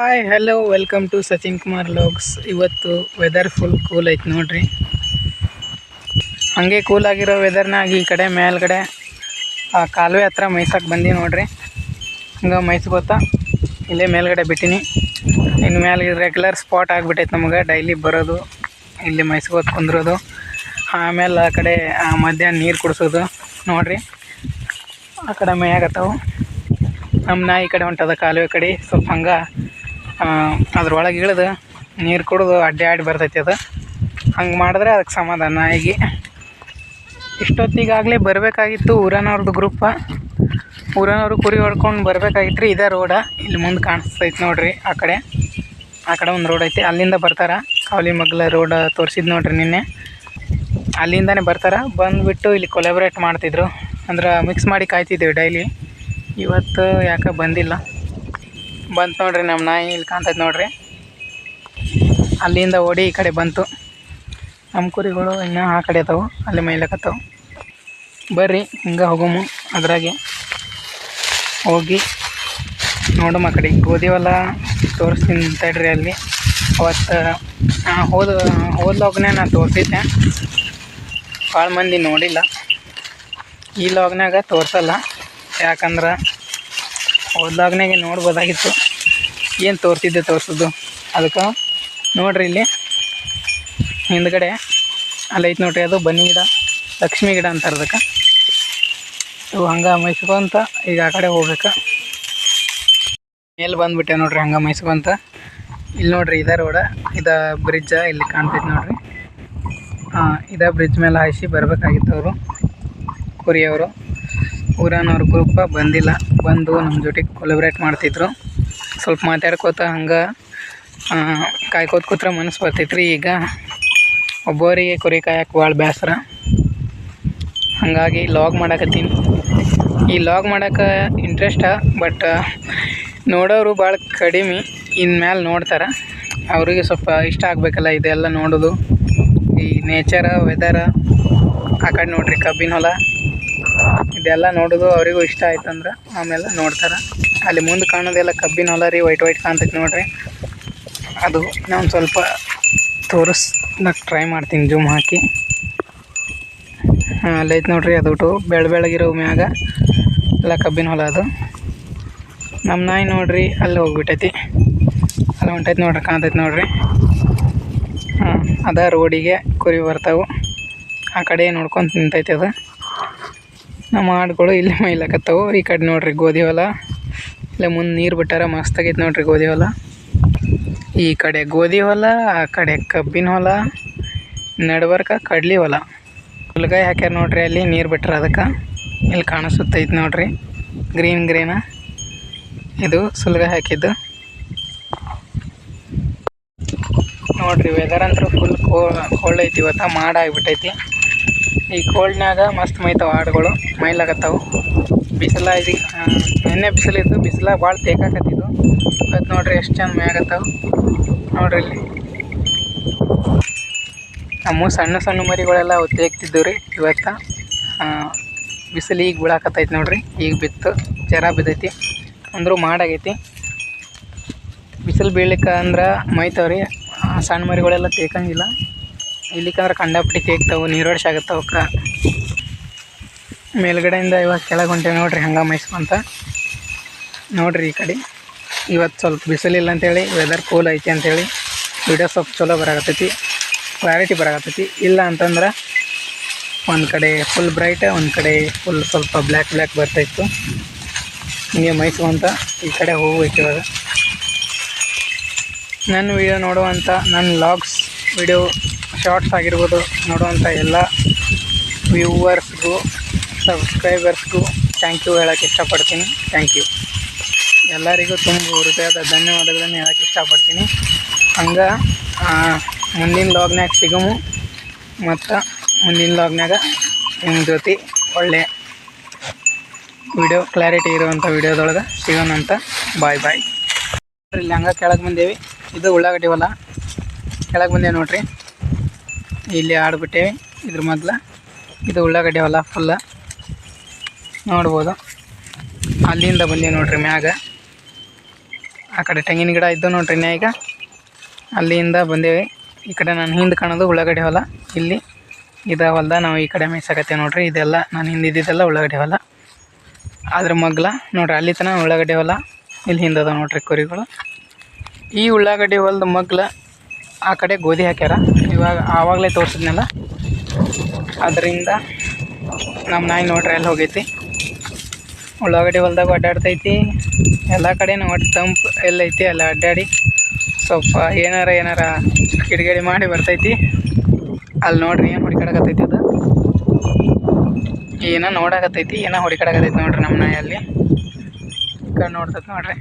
Hi hello welcome to Sachin Kumar logs ಇವತ್ತು weather full cool ಐತೆ ನೋಡ್ರಿ. ಹಾಗೆ ಕೂಲ್ ಆಗಿರೋ ವೆದರ್ನಾಗಿ ಈ ಕಡೆ ಮೇಲ್ಗಡೆ, ಆ ಕಾಲುವೆ ಹತ್ರ ಮೈಸಕ್ಕೆ ಬಂದು ನೋಡ್ರಿ. ಹಂಗೆ ಮೈಸ್ಕೋತ ಇಲ್ಲೇ ಮೇಲ್ಗಡೆ ಬಿಟ್ಟಿನಿ. ಇನ್ನು ಮೇಲೆ ರೆಗ್ಯುಲರ್ ಸ್ಪಾಟ್ ಆಗಿಬಿಟ್ಟೈತೆ ನಮಗೆ ಡೈಲಿ ಬರೋದು, ಇಲ್ಲಿ ಮೈಸ್ಕೋತ ಕುಂದಿರೋದು. ಆಮೇಲೆ ಆ ಕಡೆ, ಆ ಮಧ್ಯಾಹ್ನ ನೀರು ಕುಡಿಸೋದು, ನೋಡ್ರಿ. ಆ ಕಡೆ ಮೇಯಾಗತ್ತವು ನಮ್ಮ ನಾಯಿ ಕಡೆ ಹೊಂಟದ ಕಾಲುವೆ ಕಡೆ, ಸ್ವಲ್ಪ ಹಂಗೆ ಅದ್ರೊಳಗೆ ಇಳಿದು ನೀರು ಕುಡಿದು ಅಡ್ಡಾಡಿ ಬರ್ತೈತಿ ಅದು. ಹಂಗೆ ಮಾಡಿದ್ರೆ ಅದಕ್ಕೆ ಸಮಾಧಾನ ಆಗಿ. ಇಷ್ಟೊತ್ತಿಗಾಗಲೇ ಬರಬೇಕಾಗಿತ್ತು ಊರನವ್ರದ್ದು ಗ್ರೂಪ. ಊರನವರು ಕುರಿ ಹೊಡ್ಕೊಂಡು ಬರಬೇಕಾಗಿತ್ತು ರೀ ಇದೇ ರೋಡ. ಇಲ್ಲಿ ಮುಂದೆ ಕಾಣಿಸ್ತೈತೆ ನೋಡ್ರಿ ಆ ಕಡೆ. ಆ ಕಡೆ ಒಂದು ರೋಡ್ ಐತಿ. ಅಲ್ಲಿಂದ ಬರ್ತಾರೆ. ಕಾವಲಿ ಮಗ್ಲ ರೋಡ್ ತೋರಿಸಿದ್ ನೋಡ್ರಿ ನಿನ್ನೆ. ಅಲ್ಲಿಂದನೇ ಬರ್ತಾರೆ. ಬಂದುಬಿಟ್ಟು ಇಲ್ಲಿ ಕೊಲೆಬ್ರೇಟ್ ಮಾಡ್ತಿದ್ರು. ಅಂದ್ರೆ ಮಿಕ್ಸ್ ಮಾಡಿ ಕಾಯ್ತಿದ್ದೇವೆ ಡೈಲಿ ಇವತ್ತು ಯಾಕೆ ಬಂದಿಲ್ಲ. ಬಂತು ನೋಡ್ರಿ, ನಮ್ಮ ನಾಯಿ ಇಲ್ಲಿ ಕಾಣ್ತೈತೆ ನೋಡ್ರಿ. ಅಲ್ಲಿಂದ ಓಡಿ ಈ ಕಡೆ ಬಂತು. ನಮ್ಮ ಕುರಿಗಳು ಇನ್ನೂ ಆ ಕಡೆ ಅದಾವು, ಅಲ್ಲಿ ಮೈಲಕತ್ತವು. ಬರ್ರಿ, ಹಿಂಗೆ ಹೋಗಮು ಅದ್ರಾಗೆ. ಹೋಗಿ ನೋಡಮ್ಮ ಆ ಕಡೆ ಗೋಧಿ ಹೊಲ ತೋರಿಸ್ತೀನಿ ತಡ್ರಿ ಅಲ್ಲಿ. ಅವತ್ತು ಹೋದ ಹೋದ ಲಾಗ್ನೇ ನಾನು ತೋರಿಸಿದ್ದೆ. ಭಾಳ ಮಂದಿ ನೋಡಿಲ್ಲ. ಈ ಲಾಗ್ನಾಗ ತೋರಿಸಲ್ಲ. ಯಾಕಂದ್ರೆ ಹೋದ ಲಾಗ್ನಾಗೆ ನೋಡ್ಬೋದಾಗಿತ್ತು. ಏನು ತೋರಿಸಿದ್ದೆ ತೋರಿಸೋದು? ಅದಕ್ಕೆ ನೋಡ್ರಿ ಇಲ್ಲಿ. ಹಿಂದ್ಗಡೆ ಅಲ್ಲೈತೆ ನೋಡ್ರಿ, ಅದು ಬನ್ನಿ ಗಿಡ, ಲಕ್ಷ್ಮಿ ಗಿಡ ಅಂತಾರೆ ಅದಕ್ಕೆ. ಇವು ಹಂಗೆ ಮೈಸ್ಕೊಂತ ಈಗ ಆ ಕಡೆ ಹೋಗ್ಬೇಕು. ಮೇಲೆ ಬಂದುಬಿಟ್ಟೆ ನೋಡ್ರಿ ಹಂಗೆ ಮೈಸ್ಕೊಂತ ಇಲ್ಲಿ ನೋಡ್ರಿ ಇದೇ ರೋಡ, ಇದ ಬ್ರಿಡ್ಜ ಇಲ್ಲಿ ಕಾಣ್ತೈತೆ ನೋಡ್ರಿ. ಹಾಂ ಇದ ಬ್ರಿಡ್ಜ್ ಮೇಲೆ ಹಾಯಿಸಿ ಬರಬೇಕಾಗಿತ್ತು ಅವರು, ಕುರಿಯವರು. ಊರನವ್ರ ಗ್ರೂಪ ಬಂದಿಲ್ಲ. ಬಂದು ನಮ್ಮ ಜೊತೆಗೆ ಕೊಲಬ್ರೇಟ್ ಮಾಡ್ತಿದ್ರು. ಸ್ವಲ್ಪ ಮಾತಾಡ್ಕೋತ ಹಂಗೆ ಕಾಯ್ಕೋತ ಕೂತ್ರೆ ಮನಸ್ಸು ಬರ್ತೈತ್ರಿ ಈಗ. ಒಬ್ಬರಿಗೆ ಕುರಿ ಕಾಯಕ್ಕೆ ಭಾಳ ಬೇಸರ ಹಾಗಾಗಿ ಲಾಗ್ ಮಾಡಕತ್ತೀನಿ. ಈ ಲಾಗ್ ಮಾಡೋಕೆ ಇಂಟ್ರೆಸ್ಟ ಬಟ್ ನೋಡೋರು ಭಾಳ ಕಡಿಮೆ. ಇನ್ಮೇಲೆ ನೋಡ್ತಾರೆ. ಅವರಿಗೆ ಸ್ವಲ್ಪ ಇಷ್ಟ ಆಗಬೇಕಲ್ಲ ಇದೆಲ್ಲ ನೋಡೋದು. ಈ ನೇಚರ ವೆದರ ಆ ಕಡೆ ನೋಡ್ರಿ ಕಬ್ಬಿನ ಹೊಲ. ಇದೆಲ್ಲ ನೋಡೋದು ಅವರಿಗೂ ಇಷ್ಟ ಆಯ್ತಂದ್ರೆ ಆಮೇಲೆ ನೋಡ್ತಾರೆ. ಅಲ್ಲಿ ಮುಂದೆ ಕಾಣೋದೆಲ್ಲ ಕಬ್ಬಿನ ಹೊಲ ರೀ ವೈಟ್ ವೈಟ್ ಕಾಣ್ತೈತೆ ನೋಡ್ರಿ. ಅದು ನಾನು ಸ್ವಲ್ಪ ತೋರಿಸ್ದಕ್ಕೆ ಟ್ರೈ ಮಾಡ್ತೀನಿ ಜೂಮ್ ಹಾಕಿ. ಅಲ್ಲೈತೆ ನೋಡ್ರಿ ಅದು ಬೆಳ ಬೆಳಗಿರೋ ಮ್ಯಾಗ ಎಲ್ಲ ಕಬ್ಬಿನ ಹೊಲ ಅದು. ನಮ್ಮ ನಾಯಿ ನೋಡ್ರಿ ಅಲ್ಲಿ ಹೋಗ್ಬಿಟ್ಟೈತಿ. ಅಲ್ಲಿ ಹೊಂಟೈತೆ ನೋಡ್ರಿ, ಕಾಣ್ತೈತೆ ನೋಡ್ರಿ. ಹಾಂ, ಅದ ರೋಡಿಗೆ ಕುರಿ ಬರ್ತಾವೆ. ಆ ಕಡೆ ನೋಡ್ಕೊಂತ ನಿಂತೈತೆ ಅದು. ನಮ್ಮ ಆಡುಗಳು ಇಲ್ಲಿ ಮೈಲಕತ್ತವು. ಈ ಕಡೆ ನೋಡ್ರಿ ಗೋಧಿ ಹೊಲ. ಇಲ್ಲೇ ಮುಂದೆ ನೀರು ಬಿಟ್ಟಾರ, ಮಸ್ತ್ ಆಗೈತೆ ನೋಡ್ರಿ ಗೋಧಿ ಹೊಲ. ಈ ಕಡೆ ಗೋಧಿ ಹೊಲ, ಆ ಕಡೆ ಕಬ್ಬಿನ ಹೊಲ ನಡ್ಬರ್ಕ ಕಡ್ಲಿ ಹೊಲ. ಹುಲ್ಗಾಯಿ ಹಾಕ್ಯಾರ ನೋಡ್ರಿ ಅಲ್ಲಿ, ನೀರು ಬಿಟ್ರ ಅದಕ್ಕೆ. ಇಲ್ಲಿ ಕಾಣಿಸುತ್ತೈತೆ ನೋಡ್ರಿ. Green green. ಇದು ಸುಲ್ಗಾಯಿ ಹಾಕಿದ್ದು. ನೋಡ್ರಿ ವೆದರ್ ಅಂತೂ ಫುಲ್ ಕೋಲ್ಡ್ ಐತಿ ಇವತ್ತು, ಮಾಡ ಆಗಿಬಿಟ್ಟೈತಿ. ಈ ಕೋಲ್ಡ್ನಾಗ ಮಸ್ತ್ ಮೈತಾವ ಹಾಡುಗಳು, ಮೈಲಾಗತ್ತಾವು. ಬಿಸಿಲ ಇದು ನಿನ್ನೆ ಬಿಸಿಲಿತ್ತು ಬಿಸಿಲ ಭಾಳ ತೇಕಾಕತ್ತಿದ್ದು ಇವತ್ತು ನೋಡ್ರಿ ಎಷ್ಟು ಚಂದ ಆಗತ್ತಾವು ನೋಡ್ರಿ ಇಲ್ಲಿ. ನಮ್ಮ ಸಣ್ಣ ಸಣ್ಣ ಮರಿಗಳೆಲ್ಲ ಅವು ತೇಗ್ತಿದ್ದವು ರೀ ಇವತ್ತು. ಬಿಸಿಲು ಈಗ ಬೀಳಾಕತ್ತೈತಿ ನೋಡ್ರಿ. ಈಗ ಬಿತ್ತು ಜರ ಬಿದ್ದೈತಿ, ಅಂದರೂ ಮಾಡಾಗೈತಿ. ಬಿಸಿಲು ಬೀಳ್ಲಿಕ್ಕೆ ಅಂದ್ರೆ ಮೈತಾವ್ರಿ ಸಣ್ಣ ಮರಿಗಳೆಲ್ಲ ತೇಕಂಗಿಲ್ಲ. ಇಲ್ಲಿಕಂದ್ರೆ ಕಂಡಾಪಟ್ಟಿ ತೇಗ್ತಾವೆ ನೀರು ಆಗತ್ತೆ ಅವಕ್ಕೆ ಮೇಲ್ಗಡೆಯಿಂದ ಇವಾಗ ಕೆಳಗೆ ಹೊಂಟೇವೆ ನೋಡ್ರಿ ಹಂಗೆ ಮೈಸ್ಕೊಂತ ನೋಡ್ರಿ ಈ ಕಡೆ. ಇವತ್ತು ಸ್ವಲ್ಪ ಬಿಸಿಲಿಲ್ಲ ಅಂತೇಳಿ ವೆದರ್ ಕೂಲ್ ಐತಿ ಅಂತೇಳಿ. ವಿಡಿಯೋ ಸ್ವಲ್ಪ ಚಲೋ ಬರಾಕತ್ತೈತಿ. ಕ್ಲಾರಿಟಿ ಬರಾಕತ್ತೈತಿ. ಇಲ್ಲ ಅಂತಂದ್ರೆ ಒಂದು ಕಡೆ ಫುಲ್ ಬ್ರೈಟ್ ಒಂದು ಕಡೆ ಫುಲ್ ಸ್ವಲ್ಪ ಬ್ಲ್ಯಾಕ್ ಬ್ಲ್ಯಾಕ್ ಬರ್ತಾಯಿತ್ತು ಹಿಂಗೆ ಮೈಸ್ಕೊಂತ ಈ ಕಡೆ ಹೋಗ್ಬೇಕು ಇವಾಗ. ನನ್ನ ವಿಡಿಯೋ ನೋಡುವಂಥ ನನ್ನ ಲಾಗ್ಸ್ ವಿಡಿಯೋ ಶಾರ್ಟ್ಸ್ ಆಗಿರ್ಬೋದು, ನೋಡುವಂಥ ಎಲ್ಲ ವ್ಯೂವರ್ಸ್ಗೂ ಸಬ್ಸ್ಕ್ರೈಬರ್ಸ್ಗೂ ಥ್ಯಾಂಕ್ ಯು ಹೇಳೋಕ್ಕೆ ಇಷ್ಟಪಡ್ತೀನಿ. ಥ್ಯಾಂಕ್ ಯು ಎಲ್ಲರಿಗೂ ತುಂಬ ಹೃದಯದ ಧನ್ಯವಾದಗಳನ್ನು ಹೇಳೋಕ್ಕೆ ಇಷ್ಟಪಡ್ತೀನಿ. ಹಂಗೆ ಮುಂದಿನ ಲಾಗ್ನ್ಯಾಗ ಸಿಗಮು. ಮತ್ತು ಮುಂದಿನ ಲಾಗ್ನ್ಯಾಗ ನಿಮ್ಮ ಜೊತೆ ಒಳ್ಳೆ ವಿಡಿಯೋ ಕ್ಲಾರಿಟಿ ಇರುವಂಥ ವಿಡಿಯೋದೊಳಗೆ ಸಿಗೋಣಂತ ಬಾಯ್ ಬಾಯ್ ಇಲ್ಲಿ ಹಂಗೆ ಕೆಳಗೆ ಬಂದೇವಿ. ಇದು ಉಳ್ಳಾಗಡ್ಡಿ ಕೆಳಗೆ ಬಂದೇವೆ ನೋಡ್ರಿ. ಇಲ್ಲಿ ಆಡ್ಬಿಟ್ಟೇವೆ ಇದ್ರ ಮೊದ್ಲು. ಇದು ಉಳ್ಳಾಗಡ್ಡೆ ಹೊಲ ಫುಲ್ಲ ನೋಡ್ಬೋದು. ಅಲ್ಲಿಂದ ಬಂದೀವಿ ನೋಡ್ರಿ ಮ್ಯಾಗ. ಆ ಕಡೆ ತೆಂಗಿನ ಗಿಡ ಇದ್ದು ನೋಡ್ರಿ ಈಗ. ಅಲ್ಲಿಂದ ಬಂದೇವೆ. ಈ ಕಡೆ ನಾನು ಹಿಂದೆ ಕಾಣೋದು ಉಳ್ಳಾಗಡ್ಡೆ ಹೊಲ. ಇಲ್ಲಿ ಇದ ಹೊಲ್ದ ನಾವು ಈ ಕಡೆ ಮೇಯ್ಸಕತ್ತೇವೆ ನೋಡ್ರಿ. ಇದೆಲ್ಲ ನಾನು ಹಿಂದೆ ಇದ್ದಿದ್ದೆಲ್ಲ ಉಳ್ಳಾಗಡ್ಡೆ ಹೊಲ. ಅದ್ರ ಮಗ್ಲ ನೋಡ್ರಿ ಅಲ್ಲಿ ತನ ಉಳ್ಳಾಗಡ್ಡೆ ಹೊಲ. ಇಲ್ಲಿ ಹಿಂದದ ನೋಡ್ರಿ ಕುರಿಗಳು. ಈ ಉಳ್ಳಾಗಡ್ಡೆ ಹೊಲ್ದ ಮಗ್ಲ ಆ ಕಡೆ ಗೋಧಿ ಹಾಕ್ಯಾರ. ಇವಾಗ ಆವಾಗಲೇ ತೋರಿಸಿದ್ನಲ್ಲ. ಅದರಿಂದ ನಮ್ಮ ನಾಯಿ ನೋಡ್ರಿ ಅಲ್ಲಿ ಹೋಗೈತಿ. ಉಳ್ಳಾಗಡ್ಡಿ ಹೊಲ್ದಾಗ ಅಡ್ಡಾಡ್ತೈತಿ. ಎಲ್ಲ ಕಡೆನೂ ಒಟ್ಟು ತಂಪು ಎಲ್ಲೈತಿ, ಎಲ್ಲ ಅಡ್ಡಾಡಿ. ಸ್ವಲ್ಪ ಏನಾರ ಏನಾರ ಕಿಡಿಗೇಡಿ ಮಾಡಿ ಬರ್ತೈತಿ. ಅಲ್ಲಿ ನೋಡ್ರಿ ಏನು ಹೊಡಿಕಾಡಕತ್ತೈತಿ ಅದು. ಏನೋ ನೋಡಕತ್ತೈತಿ, ಏನೋ ಹೊಡಿಕಾಡಕತ್ತೈತಿ ನೋಡ್ರಿ ನಮ್ಮ ನಾಯಿ ಅಲ್ಲಿ. ಈ ಕಡೆ ನೋಡ್ತೈತಿ ನೋಡ್ರಿ.